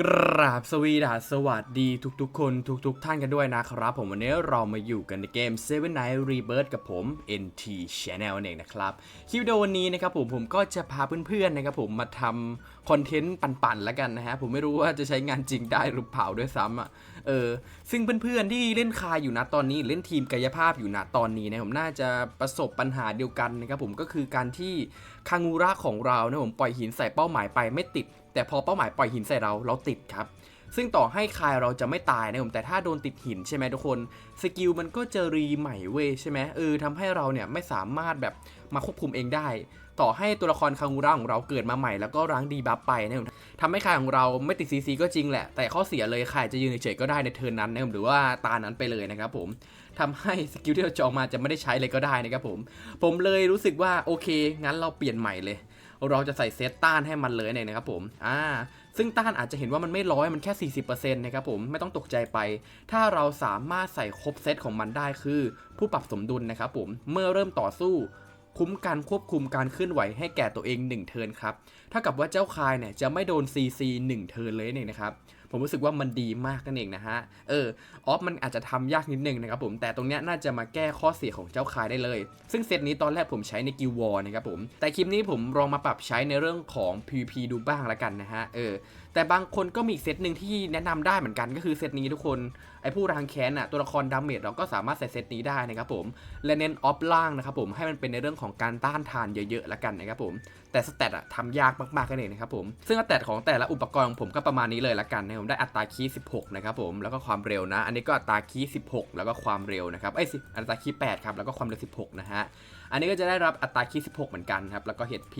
กราบสวีดาสวัสดีทุกๆ คนทุกๆท่านกันด้วยนะครับ ผมวันนี้เรามาอยู่กันในเกม Seven Night Rebirth กับผม NT Channel เองนะครับคลิปวิดีโอวันนี้นะครับผมผมก็จะพาเพื่อนๆนะครับผมมาทำคอนเทนต์ปั่นๆแล้วกันนะฮะผมไม่รู้ว่าจะใช้งานจริงได้หรือเปล่าด้วยซ้ำอะ เออซึ่งเพื่อนๆที่เล่นคายอยู่นะตอนนี้เล่นทีมกายภาพอยู่นะตอนนี้นะผมน่าจะประสบปัญหาเดียวกันนะครับผมก็คือการที่คางูระของเรานะผมปล่อยหินใส่เป้าหมายไปไม่ติด แต่พอเป้าหมายปล่อยหินใส่เราเราติดครับ ซึ่งต่อให้คายเราจะไม่ตายนะผมแต่ถ้าโดนติดหินใช่ไหมทุกคนสกิลมันก็จะรีใหม่เว้ยใช่ไหมเออทำให้เราเนี่ยไม่สามารถแบบมาควบคุมเองได้ ต่อให้ตัวละครคางูระของเราเกิดมาใหม่แล้วก็ร้างดีบัฟไปนะผมทำให้คายของเราไม่ติดซีซีก็จริงแหละ แต่ข้อเสียเลยคายจะยืนเฉยก็ได้ในเทิร์นนั้นนะผมหรือว่าตานั้นไปเลยนะครับผมทำให้สกิลที่เราจองมาจะไม่ได้ใช้เลยก็ได้นะครับผม ผมเลยรู้สึกว่าโอเค งั้นเราเปลี่ยนใหม่เลย เราจะใส่เซตต้านให้มันเลยเนี่ยนะครับผมอ่าซึ่งต้านอาจจะเห็นว่ามันไม่ร้อยมันแค่ 40%นะครับผมไม่ต้องตกใจไป ถ้าเราสามารถใส่ครบเซตของมันได้คือ ผู้ปรับสมดุลนะครับผมเมื่อเริ่มต่อสู้คุ้มการควบคุมการเคลื่อนไหวให้แก่ตัวเอง 1 เทิร์นครับถ้ากับว่าเจ้าคายเนี่ยจะไม่โดน CC 1 เทิร์นเลยเนี่ยนะครับ ผมรู้สึกว่ามันดีมากนั่นเองนะฮะ เออ ออฟมันอาจจะทำยากนิดนึงนะครับผม แต่ตรงเนี้ยน่าจะมาแก้ข้อเสียของเจ้าคายได้เลย ซึ่งเซตนี้ตอนแรกผมใช้ในกิววอร์นะครับผม แต่คลิปนี้ผมลองมาปรับใช้ในเรื่องของ PVP ดูบ้างละกันนะฮะ เออแต่บางคนก็มีอีกเซตหนึ่งที่แนะนำได้เหมือนกันก็คือเซตนี้ทุกคนไอ้ผู้รางแค้นอะตัวละครดาเมจเราก็สามารถใส่เซตนี้ได้นะครับผมและเน้นออฟล่างนะครับผมให้มันเป็นในเรื่องของการต้านทานเยอะๆละกันนะครับผมแต่สเตตอะทำยากมากๆกันเองนะครับผมซึ่งสเตตของแต่ละอุปกรณ์ของผมก็ประมาณนี้เลยละกันนะผมได้อัตราคีย์16นะครับผมแล้วก็ความเร็วนะ อันนี้ก็อัตราคีย์16 แล้วก็ความเร็วนะครับเอ้ยสิอัตราคีย์8ครับแล้วก็ความเร็ว 16 นะฮะอันนี้ก็จะได้รับอัตราคีย์16 เหมือนกันครับแล้วก็ HP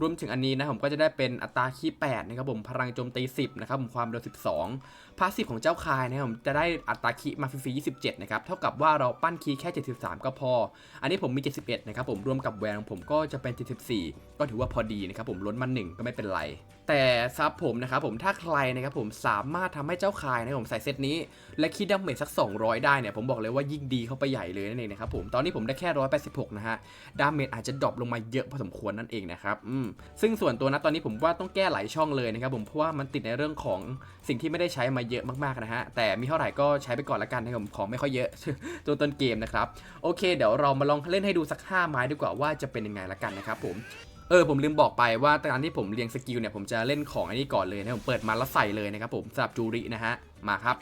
รวมถึงอันนี้นะผมก็จะได้เป็นอัตราคีย์8นะครับผมพลังโจมตี 10นะครับผมความเร็ว 12 พาสซีฟของเจ้าคายนะครับผมจะได้อัตราคีย์มาฟรี27นะครับเท่ากับว่าเราปั้นคีย์แค่ 73 ก็พอ อันนี้ผมมี 71นะครับผมรวมกับแวนของผมก็จะเป็น 74 ก็ถือว่าพอดีนะครับผมล้นมา1ก็ไม่เป็นไร แต่ซับผมนะครับผมถ้าใครนะครับผมสามารถทำให้เจ้าคายนะครับผมใส่เซตนี้ และคิดดาเมจสัก 200 ได้เนี่ยผมบอกเลยว่ายิ่งดีเข้าไปใหญ่เลยนั่นเองนะครับผมตอนนี้ผมได้แค่186นะฮะดาเมจอาจจะดรอปลงมาเยอะพอสมควรนั่นเองนะครับอืมซึ่งส่วนตัวนะตอนนี้ผมว่าต้องแก้หลายช่องเลยนะครับผมเพราะว่ามันติดในเรื่องของสิ่งที่ไม่ได้ใช้มาเยอะมากๆนะฮะแต่มีเท่าไหร่ก็ใช้ไปก่อนละกันนะครับผมของไม่ค่อยเยอะตัวต้นเกมนะครับโอเค เดี๋ยวเรามาลองเล่นให้ดูสัก 5 ไม้ดีกว่าว่าจะเป็นยังไงละกันนะครับผม เออผมลืมบอกไปว่าการที่ผมเรียงสกิลเนี่ยผมจะเล่นของอันนี้ก่อนเลยนะผมเปิดมาแล้วใส่เลยนะครับผมสำหรับจูรินะฮะมาครับ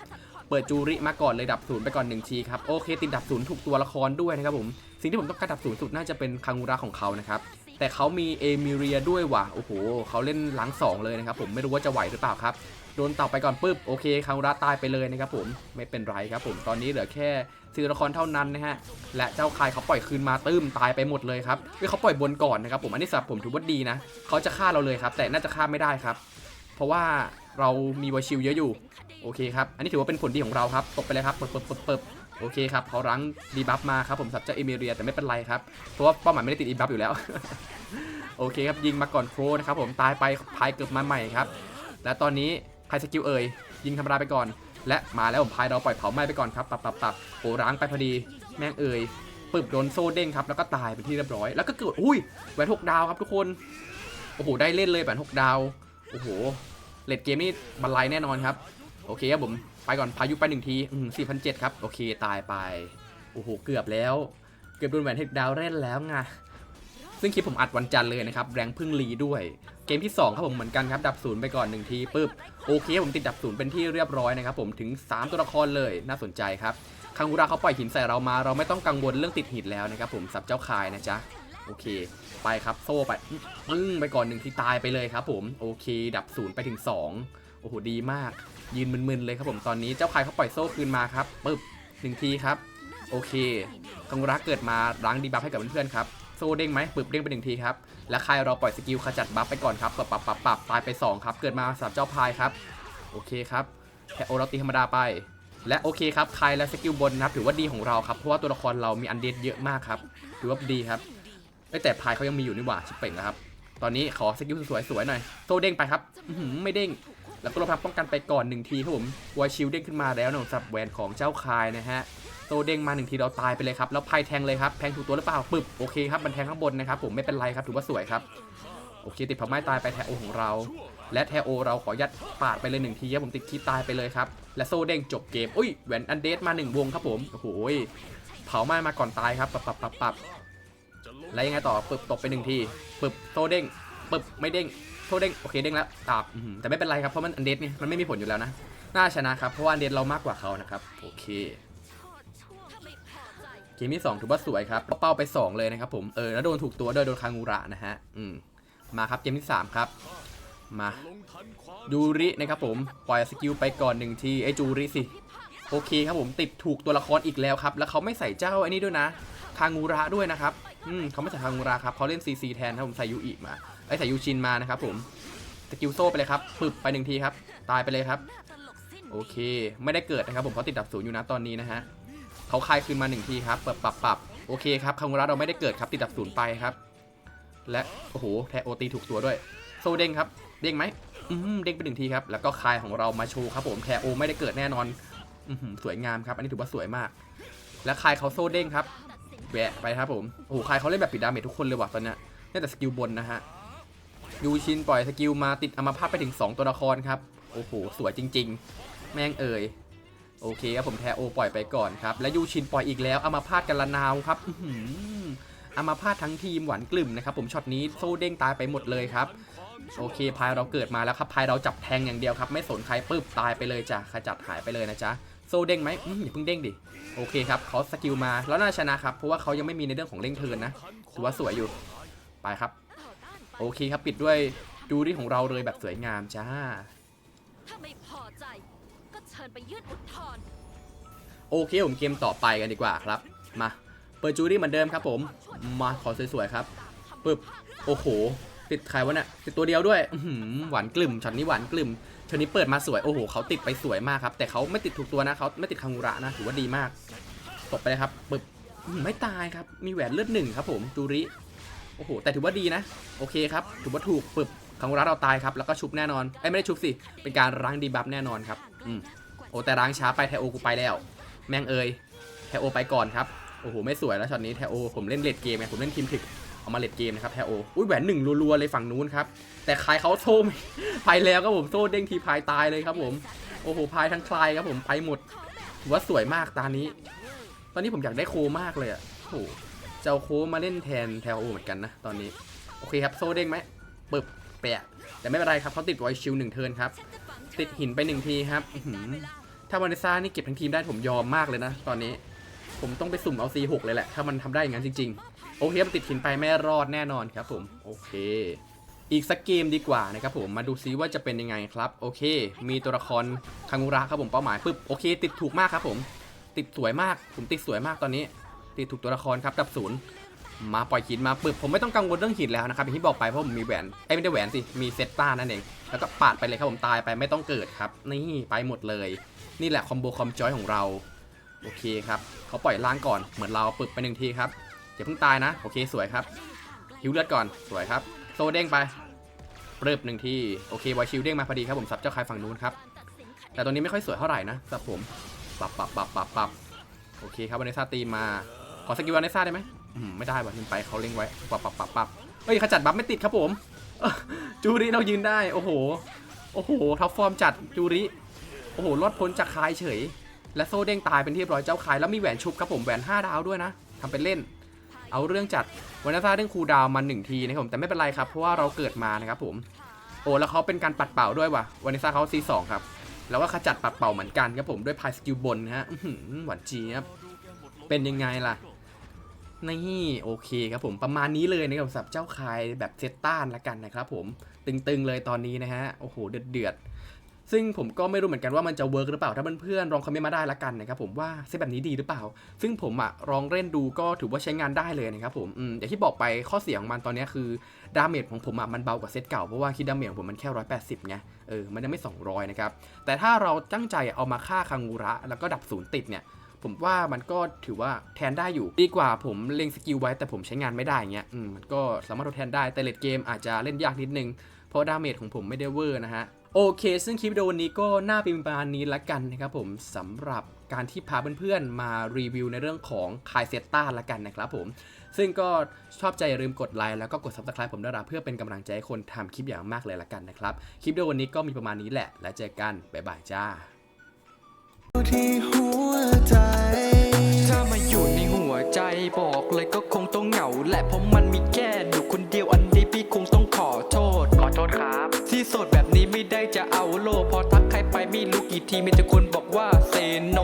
เปิดจูริมาก่อนเลยดับศูนย์ไปก่อนหนึ่งทีครับโอเคติดดับศูนย์ถูกตัวละครด้วยนะครับผมสิ่งที่ผมต้องการดับศูนย์สุดน่าจะเป็นคางูระของเขานะครับแต่เขามีเอมิเรียด้วยว่ะโอ้โหเขาเล่นหลังสองเลยนะครับผมไม่รู้ว่าจะไหวหรือเปล่าครับ โดนเต่าไปก่อนปุ๊บโอเคคางูระตายไปเลยนะครับผมไม่เป็นไรครับผมตอนนี้เหลือแค่สี่ตัวละครเท่านั้นนะฮะและเจ้าคายเขาปล่อยคืนมาตื้มตายไปหมดเลยครับคือเขาปล่อยบนก่อนนะครับผมอันนี้สำหรับผมถือว่าดีนะเขาจะฆ่าเราเลยครับแต่น่าจะฆ่าไม่ได้ครับ เพราะว่าเรามีวอชิลเยอะอยู่โอเคครับอันนี้ถือว่าเป็นผลดีของเราครับตกไปเลยครับเปิบเปิบเปิบโอเคครับเขารั้งดีบัฟมาครับผมสับเจ้าเอเมเรียแต่ไม่เป็นไรครับเพราะว่าเป้าหมายไม่ได้ติดดีบัฟอยู่แล้วโอเคครับยิงมาก่อนโครนะครับผมตายไปพายเกือบมาใหม่ครับและตอนนี้ ใครสกิลเอ่ยยิงธรรมดาไปก่อน และมาแล้วผมพายเราปล่อยเผาไหม้ไปก่อนครับปับปับปับโหร้างไปพอดี แม่งเอ่ยปึบโดนโซ่เด้งครับแล้วก็ตายไปที่เรียบร้อย แล้วก็เกิดอุ้ยแหวนหกดาวครับทุกคนโอ้โหได้เล่นเลยแหวนหกดาวโอ้โหเลดเกมนี่บันไลแน่นอนครับ โอเคครับผมไปก่อนพายุไปหนึ่งทีสี่พันเจ็ดครับ โอเคตายไป โอ้โห เกือบแล้ว เกือบโดนแหวนหกดาวเล่นแล้วไง ซึ่งคลิปผมอัดวันจันทร์เลยนะครับแรงพึ่งลีด้วย เกมที่ 2 ครับผมเหมือนกันครับ ดับศูนย์ไปก่อน1ทีปุ๊บโอเคผมติดดับศูนย์เป็นที่เรียบร้อยนะครับผมถึง 3 ตัวละครเลยน่าสนใจครับคังกูราเขาปล่อยหินใส่เรามา เราไม่ต้องกังวลเรื่องติดหินแล้วนะครับผมสับเจ้าคายนะจ๊ะโอเค ไปครับโซ่ไปปึ้งไปก่อนหนึ่งทีตายไปเลยครับผมโอเค ดับศูนย์ไปถึง 2 โอ้โหดีมาก ยืนมึนๆเลยครับผมตอนนี้เจ้าคายเขาปล่อยโซ่คืนมาครับปึ๊บหนึ่งทีครับ โอเคคังกูราเกิดมาล้างดีบัฟให้กับเพื่อนๆครับ โซ่เด้งไหมปึบเด้งไปหนึ่งทีครับ และใครเราปล่อยสกิลขจัดบัฟไปก่อนครับปับปรับปรับปรับตายไป 2 ครับ เกิดมาสามเจ้าพายครับ โอเคครับแค่โอเราตีธรรมดาไป และโอเคครับใครและสกิลบนนะครับถือว่าดีของเราครับเพราะว่าตัวละครเรามีอันเดดเยอะมากครับถือว่าดีครับแต่พายเขายังมีอยู่นี่หว่าชิบเป่งนะครับตอนนี้ขอสกิลสวยๆหน่อยโซ่เด้งไปครับไม่เด้งแล้วก็เราพักป้องกันไปก่อนหนึ่งทีครับผมวายชิลเด้งขึ้นมาแล้วนะสับแหวนของเจ้าคายนะฮะ โตเด้งมาหนึ่งทีเราตายไปเลยครับแล้วไพ่แทงเลยครับแทงถูกตัวหรือเปล่าปึบโอเคครับมันแทงข้างบนนะครับผมไม่เป็นไรครับถือว่าสวยครับโอเคติดเผาไหม้ตายไปแทโอของเรา และแทโอเราขอยัดปาดไปเลยหนึ่งทีครับผมติดคีตายไปเลยครับและโซเด้งจบเกมอุ้ยแหวนอันเดสมาหนึ่งวงครับผมโอ้โหยเผาไหม้มาก่อนตายครับปับปับปับปับแล้วยังไงต่อปึบตบไปหนึ่งทีปึบโซเด้งปึบไม่เด้งโซเด้งโอเคเด้งแล้วตาบแต่ไม่เป็นไรครับเพราะมันอันเดสเนี่ยมันไม่มีผลอยู่แล้วนะน่าชนะครับเพราะว่าอันเดสเรามากกว่าเขานะครับโอเค เกมที่ 2 ถือว่าสวยครับเป้าไป 2 เลยนะครับผมเออแล้วโดนถูกตัวด้วยโดนคางูระนะฮะอืมมาครับเกมที่ 3 ครับมาจูรินะครับผมปล่อยสกิลไปก่อนหนึ่งทีไอจูริสิโอเคครับผมติดถูกตัวละครอีกแล้วครับ แล้วเขาไม่ใส่เจ้าไอ้นี่ด้วยนะคางูระด้วยนะครับอืมเขาไม่ใส่คางูระครับเขาเล่นซีซีแทนครับผมใส่ยูอิมาไอใส่ยูชินมานะครับผมสกิลโซ่ไปเลยครับปึบไปหนึ่งทีครับ ตายไปเลยครับ โอเค ไม่ได้เกิดนะครับผมเขาติดดับศูนย์อยู่นะตอนนี้นะฮะ เขาคายคืนมาหนึ่งทีครับปรับปรับปรับโอเคครับคางูระเราไม่ได้เกิดครับติดดับศูนย์ไปครับ และโอ้โหแทโอตีถูกตัวด้วย โซเด้งครับเด้งไหมอืมเด้งไปหนึ่งทีครับแล้วก็คายของเรามาโชว์ครับผมแทโอไม่ได้เกิดแน่นอนอือหือสวยงามครับ อันนี้ถือว่าสวยมาก และคายเขาโซเด้งครับแหวะไปครับผมโอ้โหคายเขาเล่นแบบปิดดาเมจทุกคนเลยว่ะตอนนี้นี่แต่สกิลบนนะฮะยูชินปล่อยสกิลมาติดอมาพาตไปถึง 2 ตัวละครครับ โอ้โห สวยจริง ๆ แม่งเอ่ย โอเคครับผมแทโอปล่อยไปก่อนครับ และยูชินปล่อยอีกแล้วเอามาพาดกันละนาวครับอืเอามาพาดทั้งทีมหวานกลุ่มนะครับผมช็อตนี้โซ่เด้งตายไปหมดเลยครับโอเคพายเราเกิดมาแล้วครับพายเราจับแทงอย่างเดียวครับ ไม่สนใครปึ๊บตายไปเลยจ้ะขจัดหายไปเลยนะจ๊ะโซ่เด้งไหมอืมอย่าเพิ่งเด้งดิโอเคครับเขาสกิลมาแล้วน่าชนะครับ เพราะว่าเขายังไม่มีในเรื่องของเร่งเทินนะถือว่าสวยอยู่ไปครับ โอเคครับปิดด้วยดูรี่ของเราเลยแบบสวยงามจ้าถ้าไม่พอใจ ก็เชิญไปยื่นอุทธรณ์โอเคผมเกมต่อไปกันดีกว่าครับ มาเปิดจูดี้เหมือนเดิมครับผม มาขอสวยๆครับปึ๊บโอ้โห ติดใครวะเนี่ยติดตัวเดียวด้วยอืหวานกลุ่มช็อตนี้หวานกลุ่มช็อตนี้เปิดมาสวยโอ้โหเขาติดไปสวยมากครับ แต่เขาไม่ติดถูกตัวนะเขาไม่ติดคังุระนะถือว่าดีมากตบไปเลยครับปึ๊บไม่ตายครับ มีแหวนเลือดหนึ่งครับผมจูริโอ้โห แต่ถือว่าดีนะ โอเคครับ ถือว่าถูกปึบคังุระเราตายครับ แล้วก็ชุบแน่นอน ไอ้ไม่ได้ชุบสิ เป็นการล้งดีบัฟแน่นอนครับ อืมโอ้แต่ล้างช้าไปไทโอกูไปแล้ว แม่งเอยแทโอไปก่อนครับ โอ้โหไม่สวยแล้วช็อตนี้แทโอผมเล่นเลดเกมไงผมเล่นทีมถึกเอามาเลดเกมนะครับแทโออุ้ยแหวนหนึ่งรัวๆเลยฝั่งนู้นครับ แต่คายเขาโซ่ไม่ไปแล้วครับผมโซ่เด้งทีพายตายเลยครับผมโอ้โหพายทั้งคลายครับผมไปหมดถือว่าสวยมากตานี้ ตอนนี้ผมอยากได้โคมากเลยอะโอ้โหจะเอาโคมาเล่นแทนแทโอเหมือนกันนะตอนนี้โอเคครับโซ่เด้งไหมปึบ ปะแต่ไม่เป็นไรครับเขาติดไวชิลหนึ่งเทินครับ ติดหินไปหนึ่งทีครับถ้าวานิซ่านี่เก็บทั้งทีมได้ผมยอมมากเลยนะ ตอนนี้ ผมต้องไปสุ่มเอา C6 เลยแหละ ถ้ามันทำได้อย่างนั้นจริง ๆ โอเคมันติดหินไปไม่รอดแน่นอนครับผมโอเค อีกสักเกมดีกว่านะครับผมมาดูซิว่าจะเป็นยังไงครับ โอเค มีตัวละครคางูระครับผมเป้าหมายปึ๊บโอเค ติดถูกมากครับผม ติดสวยมากผมติดสวยมากตอนนี้ ติดถูกตัวละครครับดับศูนย์ มาปล่อยหินมาปึ๊บผมไม่ต้องกังวลเรื่องหินแล้วนะครับอย่างที่บอกไปเพราะผมมีแหวนไอ้ไม่ได้แหวนสิมีเซตต้านั่นเองแล้วก็ปาดไปเลยครับผมตายไปไม่ต้องเกิดครับนี่ไปหมดเลย นี่แหละคอมโบคอมจอยของเราโอเคครับเขาปล่อยล่างก่อนเหมือนเราปึบไปหนึ่งทีครับอย่าเพิ่งตายนะโอเคสวยครับฮิวเลือดก่อนสวยครับโซเด้งไปปรึบหนึ่งทีโอเควายชิวเด้งมาพอดีครับผมสับเจ้าคายฝั่งนู้นครับแต่ตัวนี้ไม่ค่อยสวยเท่าไหร่นะสับผมปรับปรับปรับปรับปรับโอเคครับวันนี้ซาตีมาขอสกิลวันนี้ซาได้ไหม ไม่ได้ว่ะลืมไปเขาเล็งไว้ปับปับปับปับเฮ้ยขจัดบัฟไม่ติดครับผม จูริเรายืนได้ โอ้โห โอ้โหท็อปฟอร์มจัดจูริ โอ้โห รอดพ้นจากคายเฉย และโซ่เด้งตายเป็นที่เรียบร้อยเจ้าคายแล้วมีแหวนชุบครับผม แหวน 5 ดาวด้วยนะทำเป็นเล่น เอาเรื่องจัดวันาซาเด้งคูดาวน์มา1ทีนะครับผม แต่ไม่เป็นไรครับ เพราะว่าเราเกิดมานะครับผม โอ้แล้วเขาเป็นการปัดเป่าด้วยว่ะวันาซาเขา C2 ครับ แล้วก็ขจัดปัดเป่าเหมือนกันครับผมด้วยพายสกิลบนฮะอื้อหือหวานเจี๊ยบเป็นยังไงล่ะ นี่โอเคครับผมประมาณนี้เลยนะครับสำหรับเจ้าคายแบบเซตต้านละกันนะครับผมตึงๆเลยตอนนี้นะฮะโอ้โหเดือดๆซึ่งผมก็ไม่รู้เหมือนกันว่ามันจะเวิร์กหรือเปล่าถ้าเพื่อนๆลองคอมเมนต์มาได้ละกันนะครับผมว่าเซตแบบนี้ดีหรือเปล่า ซึ่งผมอะลองเล่นดูก็ถือว่าใช้งานได้เลยนะครับผมอืมอย่างที่บอกไปข้อเสียของมันตอนนี้คือดาเมจของผมอะมันเบากว่าเซตเก่าเพราะว่าคิดดาเมจของผมมันแค่ร้อยแปดสิบไงเออมันยังไม่200นะครับแต่ถ้าเราตั้งใจเอามาฆ่าคังงูระ แล้วก็ดับศูนย์ติดเนี่ย ผมว่ามันก็ถือว่าแทนได้อยู่ ดีกว่าผมเล็งสกิลไว้แต่ผมใช้งานไม่ได้เงี้ยมมันก็สามารถทดแทนได้แต่เลดเกมอาจจะเล่นยากนิดนึง เพราะดาเมจของผมไม่ได้เวอร์นะฮะโอเค ซึ่งคลิปวิดีโอวันนี้ก็น่าเป็นประมาณนี้ละกันนะครับผมสำหรับการที่พาเพื่อนๆ มารีวิวในเรื่องของคายเซตต้าละกันนะครับผม ซึ่งก็ชอบใจอย่าลืมกดไลค์แล้วก็กด subscribe ผมด้วยนะเพื่อเป็นกำลังใจให้คนทำคลิปอย่างมากเลยละกันนะครับ คลิปเดียววันนี้ก็มีประมาณนี้แหละ แล้วเจอกัน บ๊ายบายจ้า ที่หัวใจ ถ้ามาอยู่ในหัวใจบอกเลยก็คงต้องเหงาแหละเพราะมันมีแค่ดูคนเดียวอันนี้พี่คงต้องขอโทษ ขอโทษครับ ที่โสดแบบนี้ไม่ได้จะเอาโล พอทักใครไปไม่รู้กี่ทีมีแต่คนบอกว่าเซโน